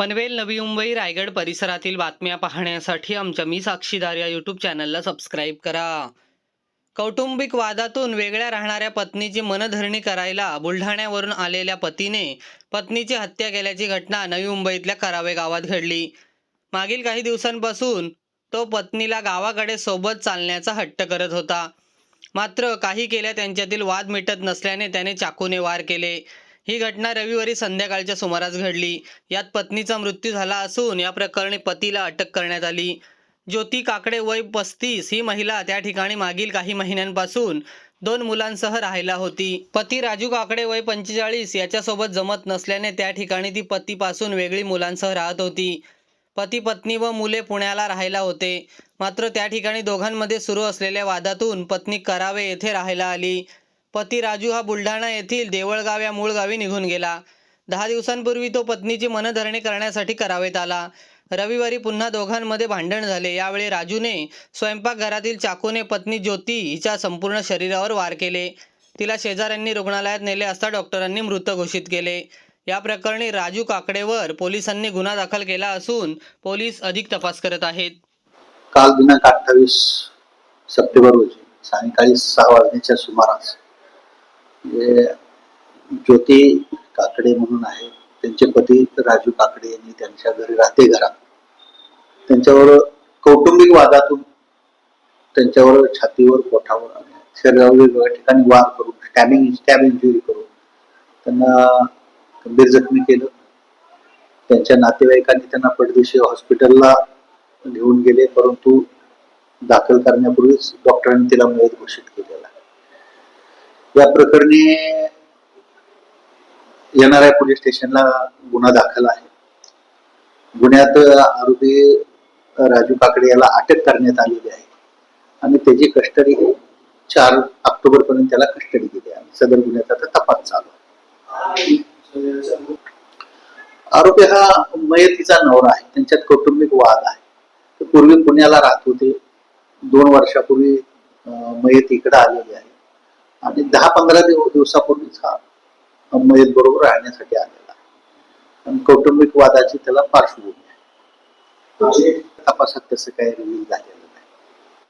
पनवेल नवी मुंबई रायगड परिसरातील बातम्या पाहण्यासाठी आमच्या मी साक्षीदार या यूट्यूब चॅनलला सबस्क्राईब करा. कौटुंबिक वादातून वेगळ्या राहणाऱ्या पत्नीची मनधरणी करायला बुलढाण्यावरून आलेल्या पतीने पत्नीची हत्या केल्याची घटना नवी मुंबईतल्या करावे गावात घडली. मागील काही दिवसांपासून तो पत्नीला गावाकडे सोबत चालण्याचा हट्ट करत होता. मात्र काही केल्या त्यांच्यातील वाद मिटत नसल्याने त्याने चाकूने वार केले. ही घटना रविवारी संध्याकाळच्या सुमारास घडली. यात पत्नीचा मृत्यू झाला असून या प्रकरणी पतीला अटक करण्यात आली. ज्योती काकडे वय पस्तीस. ही महिला त्या ठिकाणी मागील काही महिन्यांपासून दोन मुलांसह राहायला होती. पती राजू काकडे वय पंचेचाळीस. याच्यासोबत जमत नसल्याने त्या ठिकाणी ती पतीपासून वेगळी मुलांसह राहत होती. पती पत्नी व मुले पुण्याला राहायला होते. मात्र त्या ठिकाणी दोघांमध्ये सुरू असलेल्या वादातून पत्नी करावे येथे राहायला आली. पती राजू हा बुलढाणा येथील देवळगाव या मूळ गावी निघून गेला. दहा दिवसांपूर्वी तो पत्नीची मनधरणी करण्यासाठी करावेत आला. रविवारी पुन्हा दोघांमध्ये भांडण झाले. यावेळी राजूने स्वयंपाकघरातील चाकूने पत्नी ज्योती हिच्या संपूर्ण शरीरावर वार केले. तिला शेजाऱ्यांनी रुग्णालयात नेले असता डॉक्टरांनी मृत घोषित केले. या प्रकरणी राजू काकडेवर पोलिसांनी गुन्हा दाखल केला असून पोलीस अधिक तपास करत आहेत. काल दिनांक अठ्ठावीस सप्टेंबर रोजी सायंकाळी सहा वाजण्याच्या सुमारास ज्योती काकडे म्हणून आहे त्यांचे पती राजू काकडे यांनी त्यांच्या घरी राहते घरात. त्यांच्यावर कौटुंबिक वादातून त्यांच्यावर छातीवर पोठावर आणि शरीरावर वेगवेगळ्या ठिकाणी वार करून स्टॅबिंग स्टॅब इंजुरी करून त्यांना गंभीर जखमी केलं. त्यांच्या नातेवाईकांनी त्यांना पडदेशी हॉस्पिटलला घेऊन गेले परंतु दाखल करण्यापूर्वीच डॉक्टरांनी तिला मयत घोषित या प्रकरणी येणाऱ्या पोलीस स्टेशनला गुन्हा दाखल आहे. गुन्ह्यात आरोपी राजू काकडे याला अटक करण्यात आलेली आहे. आणि त्याची कस्टडी चार ऑक्टोबर पर्यंत त्याला कस्टडी दिली आहे. सदर गुन्ह्याचा आता तपास चालू आरोपी हा मयतीचा नवरा आहे. त्यांच्यात कौटुंबिक वाद आहे. ते पूर्वी पुण्याला राहत होते. दोन वर्षापूर्वी मयत इकडे आलेली आहे. आणि दहा पंधरा दिव दिवसापूर्वीच हा मयत बरोबर राहण्यासाठी आलेला आणि कौटुंबिक वादाची त्याला पार्श्वभूमी आहे. तपासात तसं काही रिव्हील झाले